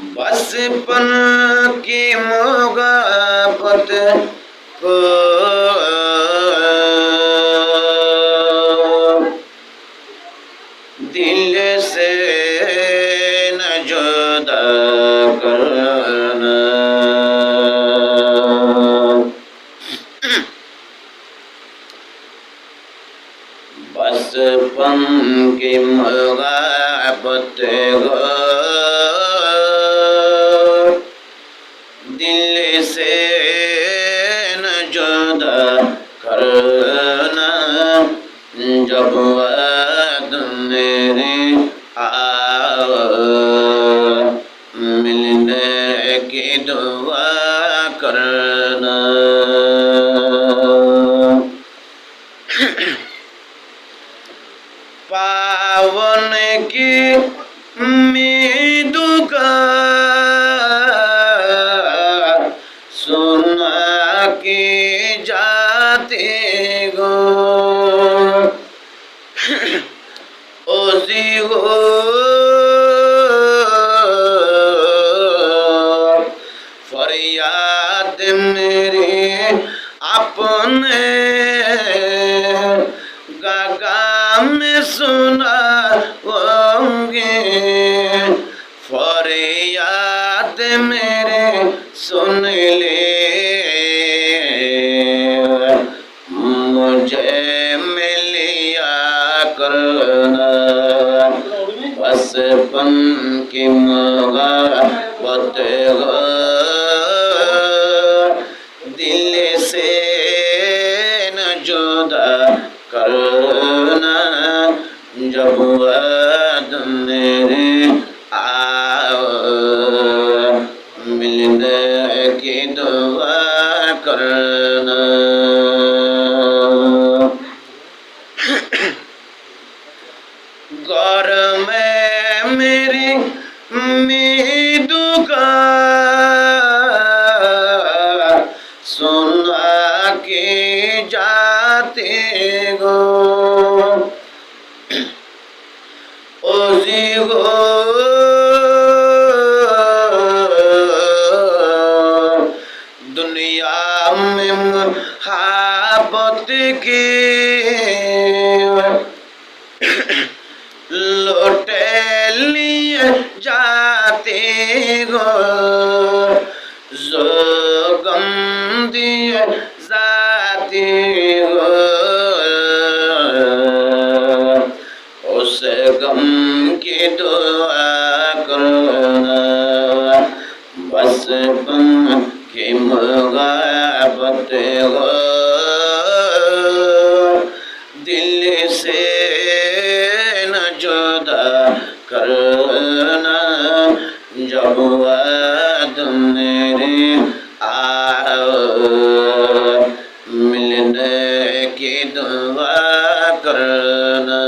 बचपन की मोहब्बत को दिल से न जुदा करना। बचपन की मोहब्बत को से न जुदा करना, जब वक्त मेरे आओ मिलने की दुआ करना। पावन की मी का গো। অজি গো ফরিয়াদ মেরে আপনে গাগা মে সুনা ওঙ্গে ফরিয়াদ لها وسفا كمها وطيها دل سے جدا کرنا جب وعد میرے آ ملنے کی دو मेरी उम्मीदों का सुना के जाते गो ओजी गो दुनिया में मुहाबत की लौटे हो जो गम दिए जाते हो उस गम की दुआ करना बचपन की জবুয়া তুমি आओ मिलने की दुआ करना